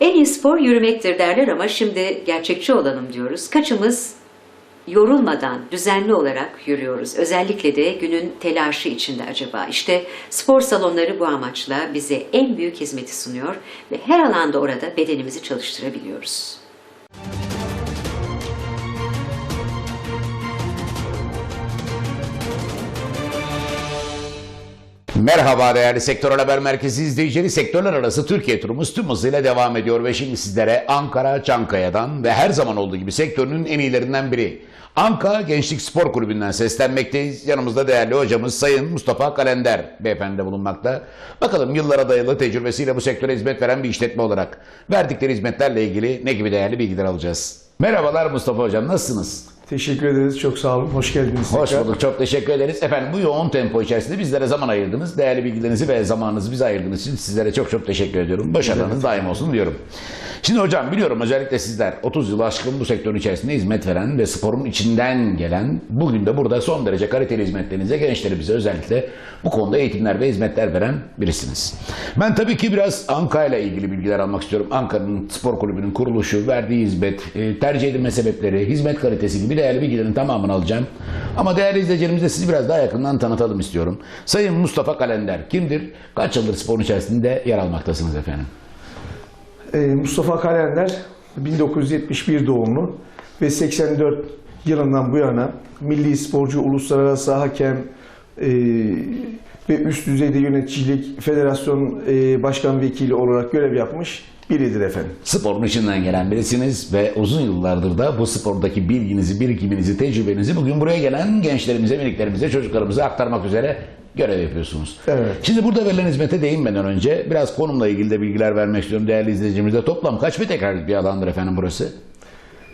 En iyi spor yürümektir derler ama şimdi gerçekçi olalım diyoruz. Kaçımız yorulmadan düzenli olarak yürüyoruz. Özellikle de günün telaşı içinde acaba. İşte spor salonları bu amaçla bize en büyük hizmeti sunuyor ve her alanda orada bedenimizi çalıştırabiliyoruz. Merhaba değerli Sektör Haber Merkezi izleyicileri. Sektörler arası Türkiye turumuz tüm hızıyla devam ediyor ve şimdi sizlere Ankara Çankaya'dan ve her zaman olduğu gibi sektörünün en iyilerinden biri Anka Gençlik Spor Kulübü'nden seslenmekteyiz. Yanımızda değerli hocamız Sayın Mustafa Kalender beyefendi bulunmakta. Bakalım yıllara dayalı tecrübesiyle bu sektöre hizmet veren bir işletme olarak verdikleri hizmetlerle ilgili ne gibi değerli bilgiler alacağız. Merhabalar Mustafa Hocam nasılsınız? Teşekkür ederiz. Çok sağ olun. Hoş geldiniz. Hoş tekrar. bulduk. Çok teşekkür ederiz. Efendim bu yoğun tempo içerisinde bizlere zaman ayırdınız. Değerli bilgilerinizi ve zamanınızı bize ayırdığınız için sizlere çok çok teşekkür ediyorum. Başarılarınız daim olsun diyorum. Şimdi hocam biliyorum özellikle sizler 30 yıl aşkın bu sektörün içerisinde hizmet veren ve sporun içinden gelen bugün de burada son derece kaliteli hizmetlerinize gençlerimize özellikle bu konuda eğitimler ve hizmetler veren birisiniz. Ben tabii ki biraz Anka ile ilgili bilgiler almak istiyorum. Ankara'nın spor kulübünün kuruluşu, verdiği hizmet, e, tercih edilme sebepleri, hizmet kalitesi gibi değerli bilgilerin tamamını alacağım. Ama değerli izleyicilerimize sizi biraz daha yakından tanıtalım istiyorum. Sayın Mustafa Kalender kimdir? Kaç yıldır sporun içerisinde yer almaktasınız efendim? Ee, Mustafa Kalender 1971 doğumlu ve 84 yılından bu yana milli sporcu, uluslararası hakem ve üst düzeyde yöneticilik, federasyon e, başkan vekili olarak görev yapmış biridir efendim. Sporun içinden gelen birisiniz ve uzun yıllardır da bu spordaki bilginizi, birikiminizi, tecrübenizi bugün buraya gelen gençlerimize, miniklerimize, çocuklarımıza aktarmak üzere görev yapıyorsunuz. Evet. Şimdi burada verilen hizmete değinmeden önce biraz konumla ilgili de bilgiler vermek istiyorum değerli izleyicimize. Toplam kaç metrekarelik bir alandır efendim burası?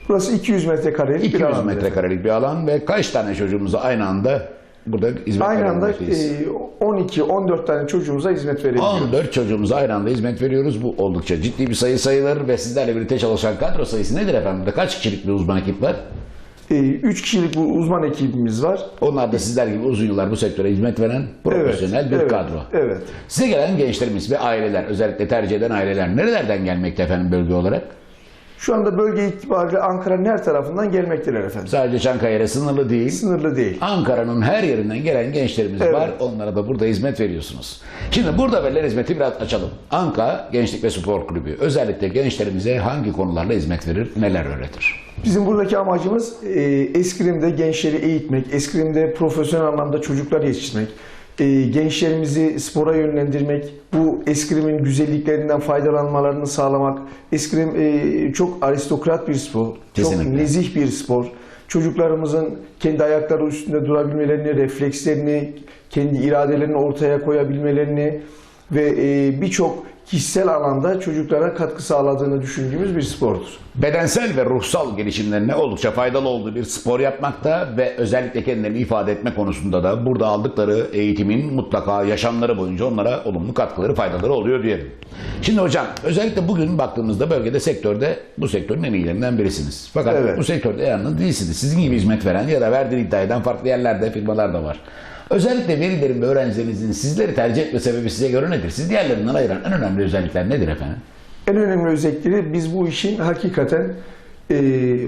Burası 200 metrekarelik bir 200 alandır efendim. metrekarelik bir alan ve kaç tane çocuğumuza aynı anda burada hizmet Aynı anda vermekteyiz? e, 12-14 tane çocuğumuza hizmet verebiliyoruz. 14 çocuğumuza aynı anda hizmet veriyoruz. Bu oldukça ciddi bir sayı sayılır ve sizlerle birlikte çalışan kadro sayısı nedir efendim? Burada kaç kişilik bir uzman ekip var? 3 kişilik bu uzman ekibimiz var. Onlar da sizler gibi uzun yıllar bu sektöre hizmet veren profesyonel bir evet, kadro. Evet. Size gelen gençlerimiz ve aileler, özellikle tercih eden aileler nerelerden gelmekte efendim bölge olarak? Şu anda bölge itibariyle Ankara'nın her tarafından gelmekteler efendim. Sadece Çankaya'ya sınırlı değil. Sınırlı değil. Ankara'nın her yerinden gelen gençlerimiz Evet. var. Onlara da burada hizmet veriyorsunuz. Şimdi burada verilen hizmeti biraz açalım. Anka Gençlik ve Spor Kulübü özellikle gençlerimize hangi konularla hizmet verir, neler öğretir? Bizim buradaki amacımız e, eskrimde gençleri eğitmek, eskrimde profesyonel anlamda çocuklar yetiştirmek, e, gençlerimizi spora yönlendirmek, bu eskrimin güzelliklerinden faydalanmalarını sağlamak. Eskrim e, çok aristokrat bir spor, Kesinlikle. çok nezih bir spor. Çocuklarımızın kendi ayakları üstünde durabilmelerini, reflekslerini, kendi iradelerini ortaya koyabilmelerini ve e, birçok kişisel alanda çocuklara katkı sağladığını düşündüğümüz bir spordur. Bedensel ve ruhsal gelişimlerine oldukça faydalı olduğu bir spor yapmakta ve özellikle kendilerini ifade etme konusunda da burada aldıkları eğitimin mutlaka yaşamları boyunca onlara olumlu katkıları, faydaları oluyor diyelim. Şimdi hocam özellikle bugün baktığımızda bölgede sektörde bu sektörün en iyilerinden birisiniz. Fakat Evet. bu sektörde yalnız değilsiniz. Sizin gibi hizmet veren ya da verdiğini iddia eden farklı yerlerde firmalar da var. Özellikle velilerin ve öğrencilerinizin sizleri tercih etme sebebi size göre nedir? Siz diğerlerinden ayıran en önemli özellikler nedir efendim? En önemli özellikleri biz bu işin hakikaten e,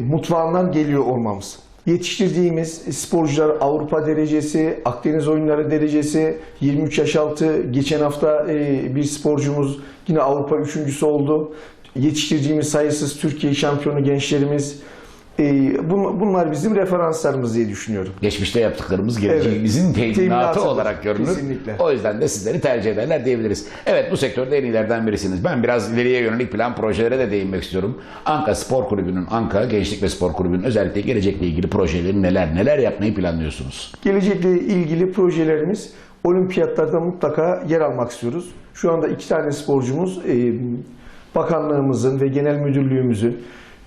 mutfağından geliyor olmamız. Yetiştirdiğimiz sporcular Avrupa derecesi, Akdeniz oyunları derecesi, 23 yaş altı geçen hafta e, bir sporcumuz yine Avrupa üçüncüsü oldu. Yetiştirdiğimiz sayısız Türkiye şampiyonu gençlerimiz. E, bun- bunlar bizim referanslarımız diye düşünüyorum. geçmişte yaptıklarımız geleceğimizin Evet. teminatı Teminatıdır. olarak görünür. Kesinlikle. O yüzden de sizleri tercih ederler diyebiliriz. Evet bu sektörde en iyilerden birisiniz. Ben biraz ileriye yönelik plan projelere de değinmek istiyorum. Anka Spor Kulübü'nün, Anka Gençlik ve Spor Kulübü'nün özellikle gelecekle ilgili projeleri neler, neler yapmayı planlıyorsunuz? Gelecekle ilgili projelerimiz olimpiyatlarda mutlaka yer almak istiyoruz. Şu anda iki tane sporcumuz e, bakanlığımızın ve genel müdürlüğümüzün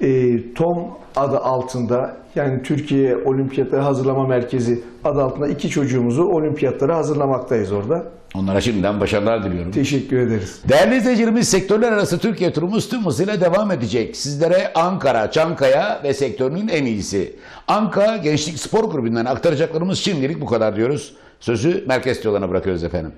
e, TOM adı altında yani Türkiye Olimpiyatları Hazırlama Merkezi adı altında iki çocuğumuzu olimpiyatlara hazırlamaktayız orada. Onlara şimdiden başarılar diliyorum. Teşekkür ederiz. Değerli izleyicilerimiz sektörler arası Türkiye turumuz tüm hızıyla devam edecek. Sizlere Ankara, Çankaya ve sektörünün en iyisi. Anka Gençlik Spor Kulübü'nden aktaracaklarımız şimdilik bu kadar diyoruz. Sözü merkez yoluna bırakıyoruz efendim.